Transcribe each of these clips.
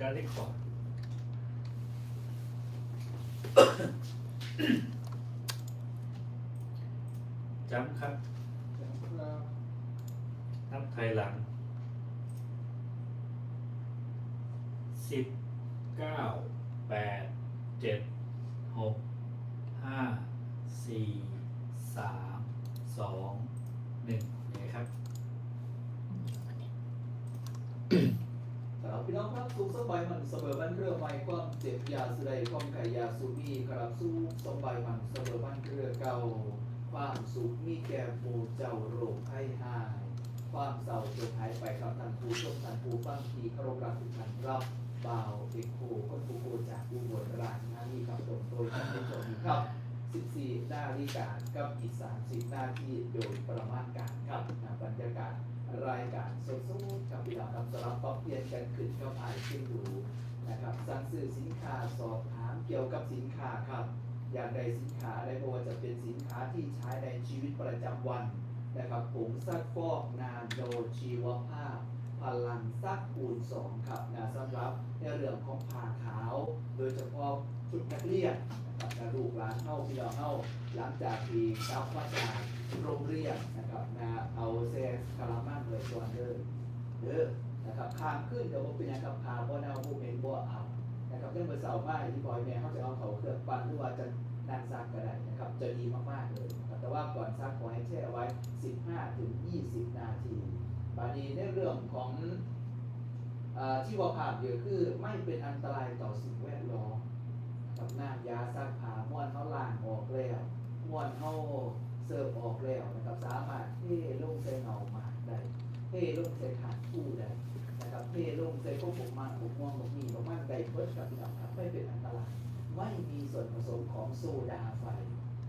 การเล็กก่อนจำครับครับนับถอยหลังสิบเก้าแปดเจ็ดหกห้าสี่สามสองหนึ่งนี่ครับครับ พี่น้องครับสุขสบายมันเสมอบ้านเรือไม่ความเจ็บยาสุใดความไก่ยาสูมีครับสู้สบายมันเสมอบ้านเรือเก่าความสุขมีแก่หมู่เจ้าโรคไข้หาย ความเศร้าจงหายไปครับท่านผู้ชมท่านผู้ฟังที่เคารพรักทุกท่านครับบ่าวเอกโคคนผู้โคจากอุบลราชธานีครับตรงโดยท่านผู้ชมครับ 14 นาฬิกากับอีก 30 นาทีโดยประมาณการครับ สำหรับปรับเปลี่ยนกันขึ้นกับไอขึ้นดูนะครับ สั่งซื้อสินค้าสอบถามเกี่ยวกับสินค้าครับ อย่างใดสินค้าอะไรไม่ว่าจะเป็นสินค้าที่ใช้ในชีวิตประจำวันนะครับผงซักฟอกนาโนชีวภาพ พลังซักคูณสองครับนะสำหรับในเรื่องของผ้าขาว โดยเฉพาะชุดนักเรียนนะครับนะลูกหลานเข้าพี่น้องเข้าหลังจากที่กลับมาจากโรงเรียนนะครับนะเอาเซนคารามันเลยตัวเดิมเด้อ นะครับข้ามขึ้นเดี๋ยวผมเป็นหยังกับพาบ่เนาผู้เป็นบ่เอานะครับเรื่องเบอร์เสาร์มาที่บอยแม่เขาจะเอาเขาเครื่องปั้นหรือว่าจะนางซักก็ได้นะครับจะดีมากๆเลยนะครับแต่ว่าก่อนซักขอให้แช่ไว้ 15ถึง20 นาทีบานีในเรื่องของอที่ว่าผ่านเยอะคือไม่เป็นอันตรายต่อสิ่งแวดล้อมกับน้ำยาซักผ้าม้วนเขาล้างออกแล้วม้วนเขาเสิร์ฟออกแล้วนะครับสามารถเทลงใส่เงาหมาได้เทลงใส่ถาดคู่ได้ นะครับเทลงใส่พวกผมมันผมม่วงผมมีผมมันไดเพิดกับพี่น้องครับไม่เป็นอันตรายไม่มีส่วนผสมของโซดาไฟ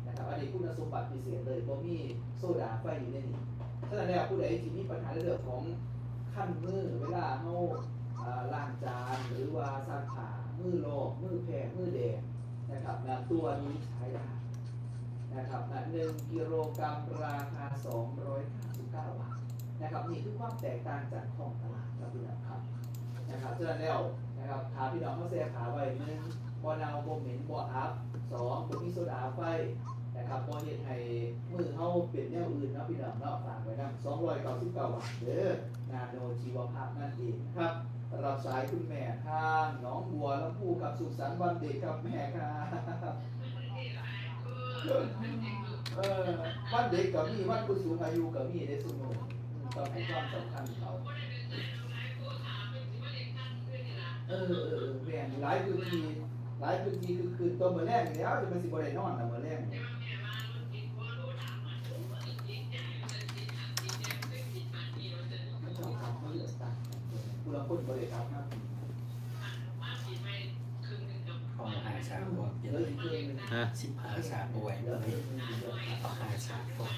นะครับอันนี้คุณสมบัติพิเศษเลยเพราะมีโซดาไฟอยู่ในนี้ฉะนั้นแล้วผู้ใดที่มีปัญหาเรื่องของขั้นมือเวลาเฮาอ่าล้างจานหรือว่าซักผ้ามือโลกมือแผ่มือแดงนะครับนะตัวนี้ใช้ได้นะครับนะหนึ่งกิโลกรัมราคา259บาท นะครับนี่คือความแตกต่างจากของตลาดครับพี่น้องครับนะครับฉะนั้นแล้วนะครับถาพี่น้องเขาแซ่ขาไว้หนึ่งบ่เนาบ่เหม็นบ่อับสองบ่มีโซดาไฟนะครับพอเห็นให้มือเขาเปลี่ยนแนวอื่นนะพี่น้องเนาะฝากไว้นะสองร้อยเก้าสิบเก้าบาทเด้อนาโนชีวภาพนั่นเองครับรับสายคุณแม่ทางหน้องบัวแล้วผู้กับสุขสันต์วันเด็กกับแม่ครับเออวันเด็กกับมีวันผู้สูงอายุกับมีได้สมุน ต้องให้ความสำคัญเขาเออเออเออแม่นหลายพื้นที่หลายพื้นที่คือคืนตัวเมื่อแรกนี่แล้วจะเป็นสิบวันนอนนะเมื่อแรกนี่ไม่ชอบทำไม่เหลือตังค์ผู้ละคนบริการครับเอาหาชาบวกเยอะอะจริงฮะสิบหาชาบวยเลยจริงๆเยอะเอาหาชาบวก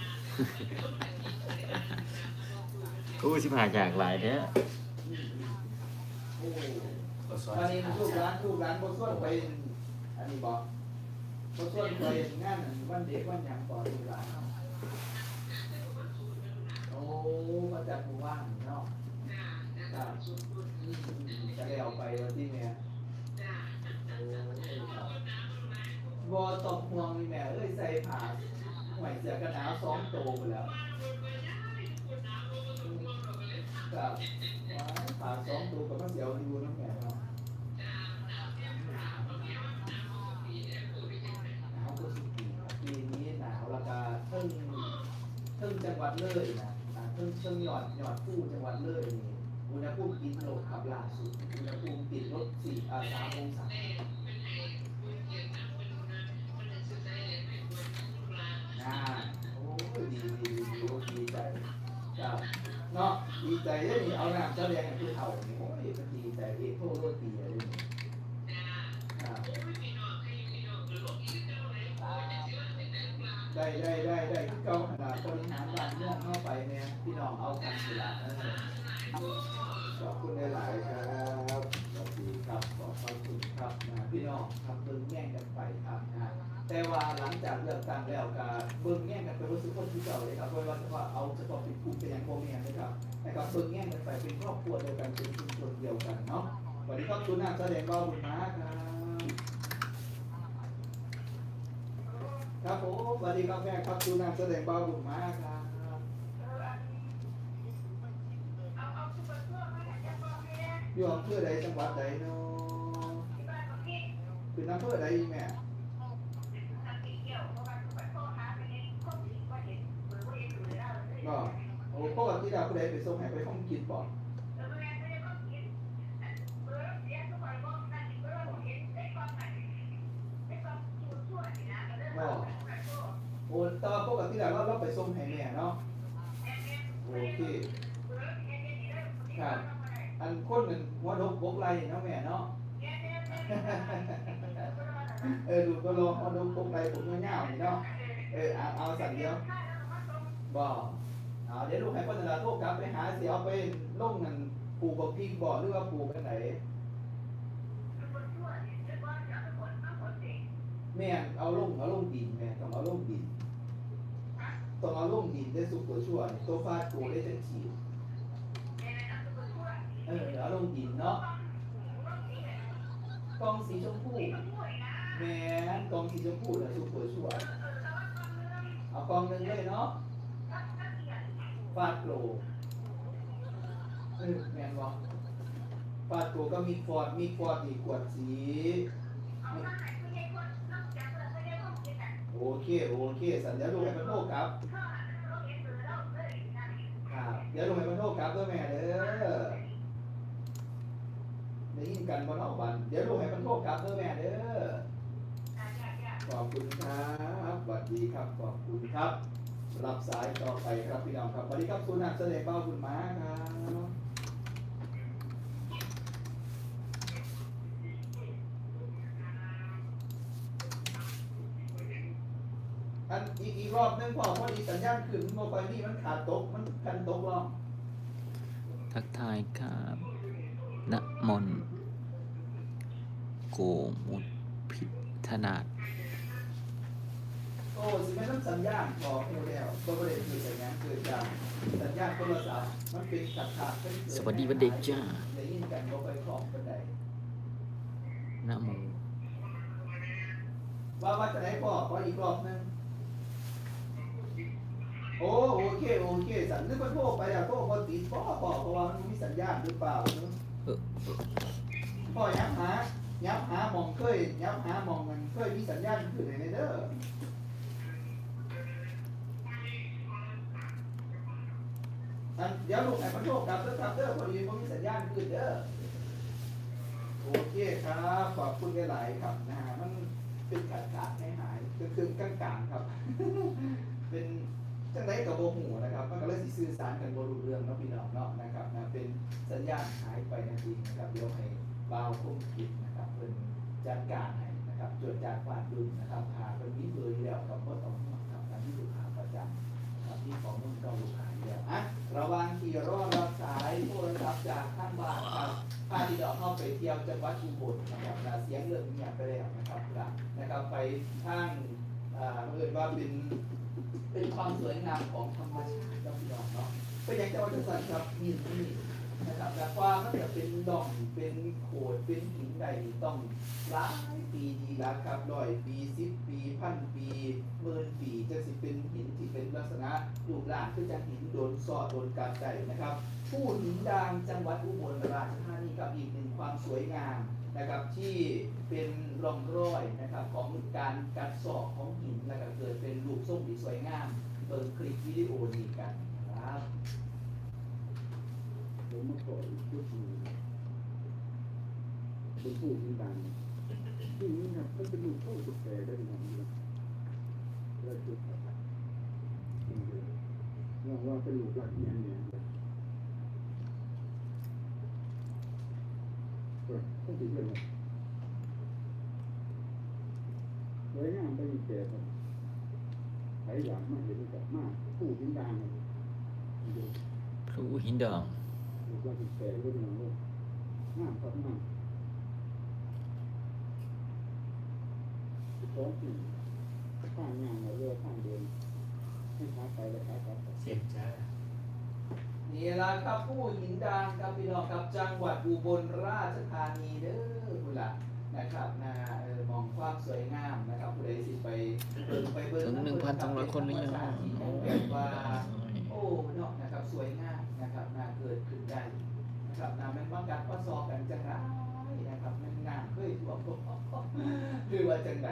อู้สิบหาจากหลายเด้อโอ้ก็ซอยอันนี้ลูกร้านลูกร้านบนส่วนไปอันนี้บอกบนส่วนไปงานวันเด็กวันหยังก่อนลูกร้านโอ้มาจากหมู่บ้านเนาะครับจะได้เอาไปวันที่แม่โบอตกห่วงนี่แม่เอ้ยใส่ผ้าห่วยเสื้อกันหนาวสองโตไปแล้ว ครับผ่าสองตัวกับพระเสียวดูน้ำแข็งเนาะหนาวก็สุดปีปีนี้หนาวแล้วก็เพิ่งเพิ่งจังหวัดเลยนะเพิ่งเพิ่งหยอดหยอดผู้จังหวัดเลยอุณหภูมิติดลบครับล่าสุดอุณหภูมิติดลบสี่สามองศา เลยนี่เอาน้ำเจ้าแดงให้ผู้เฒ่านี่โอ้ยมันดีใจเอกโทษโรตีอะไรนี่ครับได้ได้ได้ได้ที่เก่าขนาดคนหาบ้านเมืองเข้าไปเนี่ยพี่น้องเอากันสิละ จากเลือกตั้งแล้วก็เบิ่งแย่งกันไปรู้สึกคนที่เก่าเลยครับเพราะว่าว่าเอาเฉพาะเป็นกลุ่มเป็นอย่างโมเมนนะครับนะครับเบิ่งแง่งกันไปเป็นครอบครัวเดียวกันเป็นชุมชนเดียวกันเนาะสวัสดีครับคุณนักแสดงเบาบุญมาครับครับผมสวัสดีครับแม่ครับคุณนักแสดงเบาบุญมาครับอยู่อำเภอใดจังหวัดใดเนาะเป็นอำเภอใดอีแม่ ก็โอ้ปกติเราผู้ใดไปส่งให้ไปห้องกินบ่บ่โอ้แตว่าปกติเราเราเราไปส่งให้แม่เนาะโอเคครับอันคนหนึ่งหัวดกบกไหลเนาะแม่เนาะเออดูก็รอหัวดกบกไหลผมเงาๆนี่เนาะเออเอาเอาสั่นเดียวบ่ เดี๋ยวลูกให้พัฒนาโทษกลับไปหาเสียเอาไปลงนั่นปลูกบักพริกบ่หรือว่าปลูกไปไหนแม่เอาลงเอาลงดินแม่ต้องเอาลงดินต้องเอาลงดินได้สุกตัวชั่วตัวฟาดตัวได้จังฉีดเออเอาลงดินเนาะกองสีชมพูแม่กองสีชมพูแล้วสุกตัวชั่วเอากองหนึ่งเลยเนาะ ฟาดโกรเออแมนบ่ฟาดโกรก็มีฟอดมีฟอดอีกขวดสี โอเค โอเค สัญญาลูกให้มันโทษครับ ครับ เดี๋ยวลูกให้มันโทษครับด้วยแม่เด้อได้ยินกันบ่เนอกบัน เดี๋ยวลูกให้มันโทษครับด้วยแม่เด้อ ขอบคุณครับสวัสดีครับ ขอบคุณครับ รับสายต่อไปครับพี่น้องครับสวัสดีครับสุนัขแสดงเป้าคุณม้าครับอันอีกอีกรอบหนึงพอพอดีสัญญาณขึ้นโมบายนี่มันขาดตกมันกันตกรอบทักทายครับณมนต์โกมุตพิธนาถโอ้สิแม่นสัญญาณพอเพียวแล้วก็ประเด็นคือสัญญาณเกิดจากสัญญาณโทรศัพท์มันเป็นขาดขาดเป็นเกิสวัสดีวันเด็กจ้าได้ยินกันบ่ไปคล้องกันใดณโมว่าว่าจะไหนพ่อขออีกรอบหนึงโอ้โอเคโอเคสัญนึกว่าโทรไปแล้วโทรบ่ติดพ่อพ่อเพราะว่ามันมีสัญญาณหรือเปล่าเนอะเออพ่อยับหายับหาหมองเคยยับหาหมองมันเคยมีสัญญาณขึ้นในเด้อ อันเดี๋ยวลูกให้มันโทรกลับเด้อครับเด้อพอดีมันมีสัญญาณขึ้นเด้อโอเคครับขอบคุณหลายๆครับนะฮะมันเป็นขาดขาดให้หายก็คือกลางๆครับ เป็นจังไรกับโบหูนะครับมันก็เลยสิสื่อสารกันบรูเรื่องเนาะพี่น้องเนาะนะครับนะเป็นสัญญาณหายไปนาทีนะครับเดี๋ยวให้บ่าวคงคิดนะครับเพิ่นจัดการให้นะครับจดจากฟาดดุลนะครับหาเป็นมีเบอร์อยู่แล้วกับบ่ต้องห่วงครับการที่ลูกค้าประจำครับที่ของมึงเราลูกค้า อยู่แล้วอะระวังที่รอรับสายโทรศัพท์จากข้างบ้านครับพาที่เราเข้าไปเที่ยวจังหวัดอุบลนะครับนะเสียงเรื่องเงียบไปแล้วนะครับนะครับไปทางอ่าเรียกว่าเป็นเป็นความสวยงามของธรรมชาติครับพี่น้องเนาะก็อย่างเจ้าจะสั่นครับนี่นี่ นะครับแต่ความมันจะเป็นดองเป็นโขดเป็นหินใดต้องหลายปีดีแล้วครับร้อยปีสิบปีพันปีหมื่นปีจะสิเป็นหินที่เป็นลักษณะรูปร่างคือจะหินโดนสอดโดนกัดใจนะครับผู้หินดางจังหวัดอุบลราชธานีกับอีกหนึ่งความสวยงามนะครับที่เป็นร่องรอยนะครับของการกัดสอกของหินแล้วก็เกิดเป็นรูปทรงที่สวยงามเปิดคลิปวิดีโอนี้กันนะครับ ผมมาขออีกชุดหนึ่งเป็นผู้ที่ดังที่นี้ครับมันเป็นลูกโซ่ตุ๊กแกได้ยังไงครับแล้วจุดครับเราว่าเป็นลูกหลักเนี่ยเนี่ยเออต้องติดเลยสวยงามไปอีกแก่ครับใครอยากมาเห็นกับมากผู้ที่ดังพลูหินดอง ลูกหลักแก่ก็เป็นอย่างนี้งามครับงามของที่ข้างงานเราเรือข้างเดินให้ขาไปและขากลับเสียงจ้างนี่ละครับผู้หินดานครับพี่น้องครับจังหวัดอุบลราชธานีเด้อคุณล่ะนะครับนะเออมองความสวยงามนะครับผู้ใดสิไปเบิ่งไปเบิ่งถึงหนึ่งพันสองร้อยคนหรือยังธรรมชาติที่แบบว่าโอ้เนาะนะครับ สวยงามนะครับนาเกิดขึ้นได้นะครับนาแม่นว่าการก็ซอกันจังไรนะครับแม่นงามเคยท่วมหรือว่าจังไร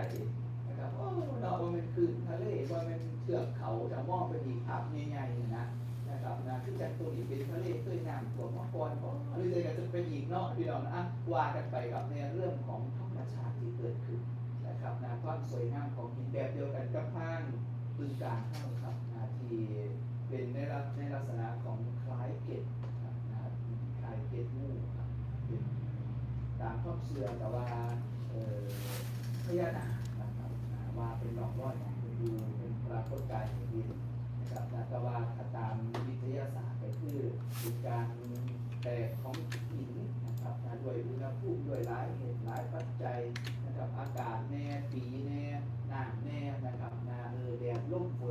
นะครับโอ้เนาว่ามันคือทะเลว่ามันเทือกเขาจะมองไปอีกภาพใหญ่ๆนะนะครับนะคือจากตัวนี้เป็นทะเลเคยน้ำท่วมมาก่อนหรือจะจะเป็นอีกเนาะพี่น้องนะอะว่ากันไปกับในเรื่องของธรรมชาติที่เกิดขึ้นนะครับนะความสวยงามของหินแบบเดียวกันกับห้างบึงการเท่าครับนะที่ เป็นในลักในลักษณะของคล้ายเกล็ดนะครับคล้ายเกล็ดงูครับเป็นตามความเชื่อแต่ว่าพญานาคนะครับว่าเป็นหลอกล่อของคุณดูเป็นปรากฏการณ์อย่างนี้นะครับนะแต่ว่าถ้าตามวิทยาศาสตร์ก็คือเป็นการแตกของหินนะครับด้วยอุณหภูมิด้วยหลายเหตุหลายปัจจัยนะครับอากาศแน่ปีแน่น้ำแน่นะครับนาเออแดดลมฝน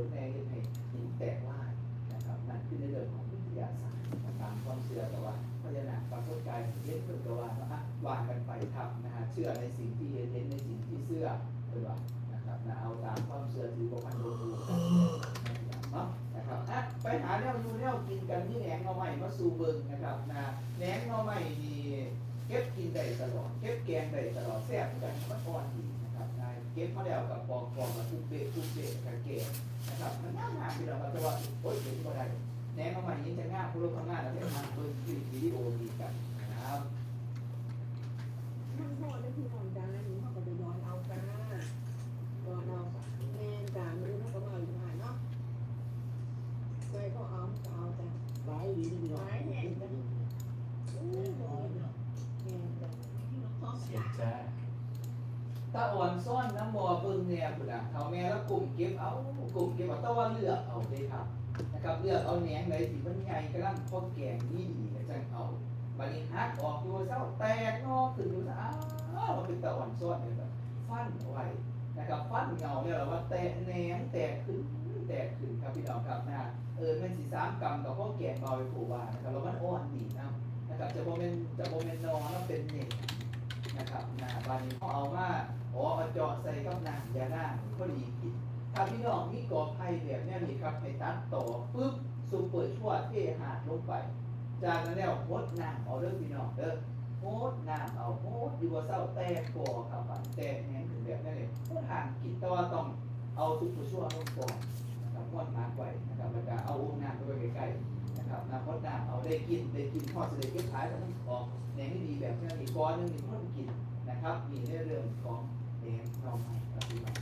ว่ากันไปครับนะฮะเชื่อในสิ่งที่เห็นเห็นในสิ่งที่เชื่อเป็นว่านะครับนะเอาตามความเชื่อถือของมันโดยตัวเนาะนะครับอะไปหาแนวดูแนวกินกันที่แหนงเอาใหม่มาสู่เบิงนะครับนะแหนงเอาใหม่นี่เก็บกินได้ตลอดเก็บแกงได้ตลอดแซ่บเหมือนกันมันอ่อนดีนะครับนะเก็บมาแล้วกับปอกปอกกับทุกเปะทุกเปะกับเกะนะครับมันง่ายมากที่เราแต่ว่าโอ๊ยเห็นก็ได้แหนมมาใหม่ยิ่งจะง่ายผู้รู้ข้างหน้าแล้วเนี่ยมาเปิดคลิปวิดีโอดีกันนะครับ มันพอได้ที่ของจานนี้เขาก็จะย้อนเอากันย้อนเอาแม่จานมือเขาก็มาอยู่หายเนาะเคยเขาเอาเอาแต่หลายดีดีเนาะอู้หูแม่จานเสียจ้าถ้าอ่อนซ่อนน้ำมอเบิ่งเนี่ยคุณอะเขาแม่แล้วกลุ่มเก็บเอากลุ่มเก็บเอาแต่ว่าเลือกเอาเลยครับ นะครับเลือกเอาแหนงไหนที่มันใหญ่กระลังพอแกงนี่ดีนะจังเอา บัดนี้ฮักออกอยู่เศร้าแตกงอกขึ้นอยู่ซะอ้าวมันเป็นตะอ่อนซ่อนเนี่ยแบบฟันเอาไว้นะครับฟันเงาเนี่ยเราว่าแตกแหนงแตกขึ้นแตกขึ้นครับพี่น้องครับนะเออมันสีสามกรัมกับพ่อแกงเบาไปผูกว่านะครับแล้วมันอ่อนดีนะนะครับจะโมเมนจะโมเมนนอนแล้วเป็นเน็ตนะครับนะบานนี้เขาเอามาอ๋อเอาเจาะใส่กับหนังยาหน้าพอดีกินถ้าพี่น้องมีกอไผ่แบบเนี้ยนี่ครับให้ตัดต่อปุ๊บซุปเปอร์ชั่วเทหาดลงไป จากนั้นแล้วโคดน้ำเอาเด้องพี่น้องเด้อโคดน้ำเอาโคดอยู่ว่าเศร้าแตกก่อครับบัดแตกแหงถึงแบบนี้นเลยโคดห่างกินแต่ว่าต้องเอาซุปเปอร์ชั่วลงก่อนนะครับม้วนมาไว้นะครับแล้วก็เอาองค์น้ำไปใกล้ๆนะครับน้ำพดน้ำเอาได้กินได้กินทอดเสร็จเก็บขายแล้วต้องออกแหนงที่ดีแบบนี้อีกก้อนหนึงมีคนกินนะครับมีในเรื่องของแหนงเราใหม่ปฏิบัติ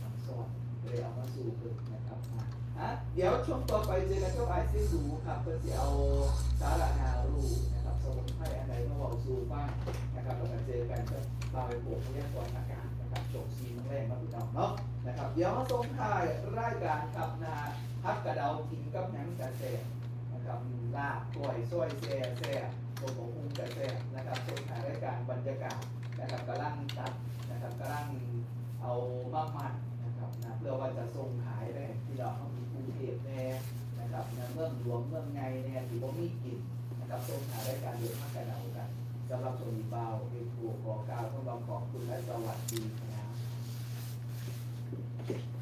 ทำซอสเลยเอามาสู่กันนะครับะเดี๋ยวช่วงต่อไปเจอกันก็ไอซีดูครับเพื่อจะเอาสาระนารูนะครับสมุนไพรอะไรมาบอกสู่บ้างนะครับเรามาเจอกันก็บาไปโปกพยากรณ์อากาศนะครับโฉกซีนแรกมาถึงเราเนาะนะครับเดี๋ยวมาส่งท้ายรายการกับนาพักกระเดากินกับหนังกระแสนะครับลาบกล้วยซอยแซ่แซ่โมโหคุ้งกระแซ่นะครับส่วนถ่ายรายการบรรยากาศนะครับกำลังตัดนะครับกำลังเอามากมัดนะครับนะเพื่อว่าจะส่งขายได้ที่เราเอามี รุงเทพแน่นะครับในเมืองหลวงเมืองไงเนี่ยที่บ่มีกินนะครับตรงหาได้การเยอะมากกันเดากันสำหรับตัวมีเบาเอกลัวขอกล่าวต้องขอบคุณและสวัสดีครับ